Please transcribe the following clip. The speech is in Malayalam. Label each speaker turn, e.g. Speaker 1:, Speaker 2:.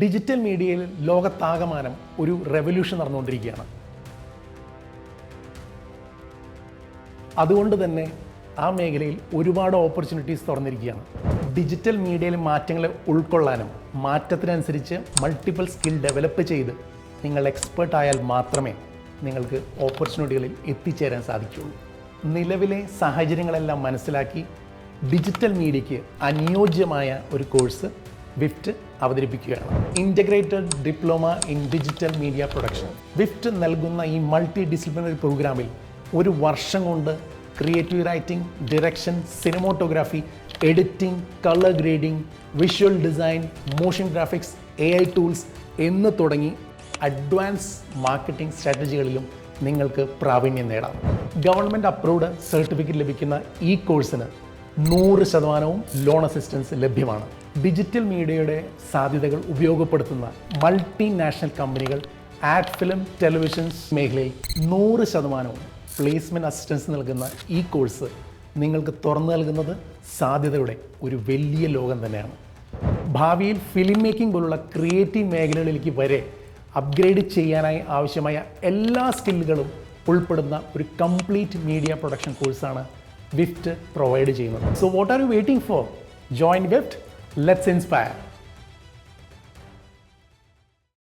Speaker 1: ഡിജിറ്റൽ മീഡിയയിൽ ലോകത്താകമാനം ഒരു റെവല്യൂഷൻ നടന്നുകൊണ്ടിരിക്കുകയാണ്. അതുകൊണ്ട് തന്നെ ആ മേഖലയിൽ ഒരുപാട് ഓപ്പർച്യൂണിറ്റീസ് തുറന്നിരിക്കുകയാണ്. ഡിജിറ്റൽ മീഡിയയിൽ മാറ്റങ്ങളെ ഉൾക്കൊള്ളാനും മാറ്റത്തിനനുസരിച്ച് മൾട്ടിപ്പിൾ സ്കിൽ ഡെവലപ്പ് ചെയ്ത് നിങ്ങൾ എക്സ്പേർട്ട് ആയാൽ മാത്രമേ നിങ്ങൾക്ക് ഓപ്പർച്യൂണിറ്റികളിൽ എത്തിച്ചേരാൻ സാധിക്കുകയുള്ളൂ. നിലവിലെ സാഹചര്യങ്ങളെല്ലാം മനസ്സിലാക്കി ഡിജിറ്റൽ മീഡിയയ്ക്ക് അനുയോജ്യമായ ഒരു കോഴ്സ് വിഫ്റ്റ് അവതരിപ്പിക്കുകയാണ്. Integrated diploma in digital media production Wift നൽകുന്ന ഈ മൾട്ടി ഡിസിപ്ലിനറി പ്രോഗ്രാമിൽ ഒരു വർഷം കൊണ്ട് creative writing direction cinematography editing colour grading visual design motion graphics A I tools എന്ന് തുടങ്ങി അഡ്വാൻസ് മാർക്കറ്റിംഗ് സ്ട്രാറ്റജികളിലും നിങ്ങൾക്ക് പ്രാവീണ്യം നേടാം. ഗവൺമെന്റ് അപ്രൂവ്ഡ് സർട്ടിഫിക്കറ്റ് ലഭിക്കുന്ന ഈ കോഴ്സിന് നൂറ് ശതമാനവും ലോൺ അസിസ്റ്റൻസ് ലഭ്യമാണ്. ഡിജിറ്റൽ മീഡിയയുടെ സാധ്യതകൾ ഉപയോഗപ്പെടുത്തുന്ന മൾട്ടിനാഷണൽ കമ്പനികൾ ആഡ് ഫിലിം ടെലിവിഷൻസ് മേഖലയിൽ നൂറ് ശതമാനവും പ്ലേസ്മെന്റ് അസിസ്റ്റൻസ് നൽകുന്ന ഈ കോഴ്സ് നിങ്ങൾക്ക് തുറന്നു നൽകുന്നത് സാധ്യതയുടെ ഒരു വലിയ ലോകം തന്നെയാണ്. ഭാവിയിൽ ഫിലിം മേക്കിംഗ് പോലുള്ള ക്രിയേറ്റീവ് മേഖലകളിലേക്ക് വരെ അപ്ഗ്രേഡ് ചെയ്യാനായി ആവശ്യമായ എല്ലാ സ്കില്ലുകളും ഉൾപ്പെടുന്ന ഒരു കംപ്ലീറ്റ് മീഡിയ പ്രൊഡക്ഷൻ കോഴ്സാണ് വിഫ്റ്റ് പ്രൊവൈഡ് ചെയ്യുന്നത് so what are you waiting for join Wift let's inspire